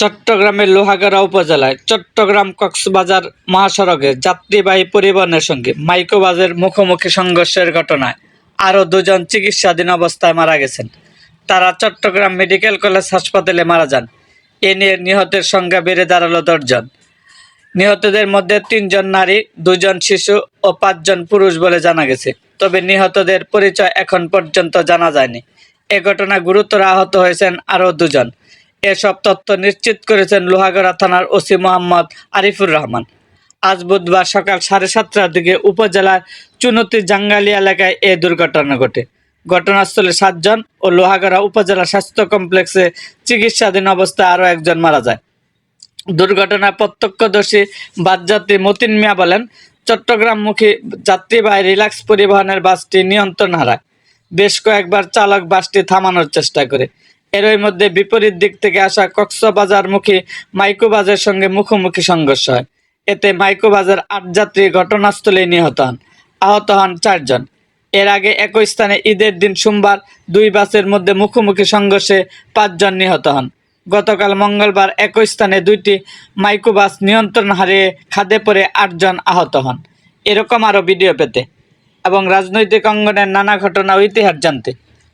চট্টগ্রামের লোহাগাড়া উপজেলায় চট্টগ্রাম কক্সবাজার মহাসড়কে যাত্রীবাহী পরিবহনের সঙ্গে মাইক্রোবাসের মুখোমুখি সংঘর্ষের ঘটনায় আরও দুজন চিকিৎসাধীন অবস্থায় মারা গেছেন। তারা চট্টগ্রাম মেডিকেল কলেজ হাসপাতালে মারা যান। এ নিয়ে নিহতের সংখ্যা বেড়ে দাঁড়াল দশজন। নিহতদের মধ্যে তিনজন নারী, দুজন শিশু ও পাঁচজন পুরুষ বলে জানা গেছে। তবে নিহতদের পরিচয় এখন পর্যন্ত জানা যায়নি। এ ঘটনা গুরুতর আহত হয়েছেন আরও দুজন। এসব তথ্য নিশ্চিত করেছেন লোহাগড়া থানার ওসি মোহাম্মদ আরিফুর রহমান। আজ বুধবার সকাল সাড়ে সাতটার দিকে উপজেলার চুনতি জাঙ্গালি এলাকায় এ দুর্ঘটনা ঘটে। ঘটনাস্থলে সাতজন ও লোহাগড়া উপজেলা স্বাস্থ্য কমপ্লেক্সে চিকিৎসাধীন অবস্থায় আরও একজন মারা যায়। দুর্ঘটনার প্রত্যক্ষদর্শী বাদযাত্রী মতিন মিয়া বলেন, চট্টগ্রামমুখী যাত্রীবাহী রিল্যাক্স পরিবহনের বাসটি নিয়ন্ত্রণ হারায়। বেশ কয়েকবার চালক বাসটি থামানোর চেষ্টা করে। এরই মধ্যে বিপরীত দিক থেকে আসা কক্সবাজারমুখী মাইক্রোবাসের সঙ্গে মুখোমুখি সংঘর্ষ হয়। এতে মাইক্রোবাসের আট যাত্রী ঘটনাস্থলে নিহত হন। আহত হন চারজন। এর আগে একই স্থানে ঈদের দিন সোমবার দুই বাসের মধ্যে মুখোমুখি সংঘর্ষে পাঁচজন নিহত হন। গতকাল মঙ্গলবার একই স্থানে দুইটি মাইক্রোবাস নিয়ন্ত্রণ হারিয়ে খাদে পড়ে আটজন আহত হন। এরকম আরও ভিডিও পেতে এবং রাজনৈতিক অঙ্গনের নানা ঘটনা ও ইতিহাস জানতে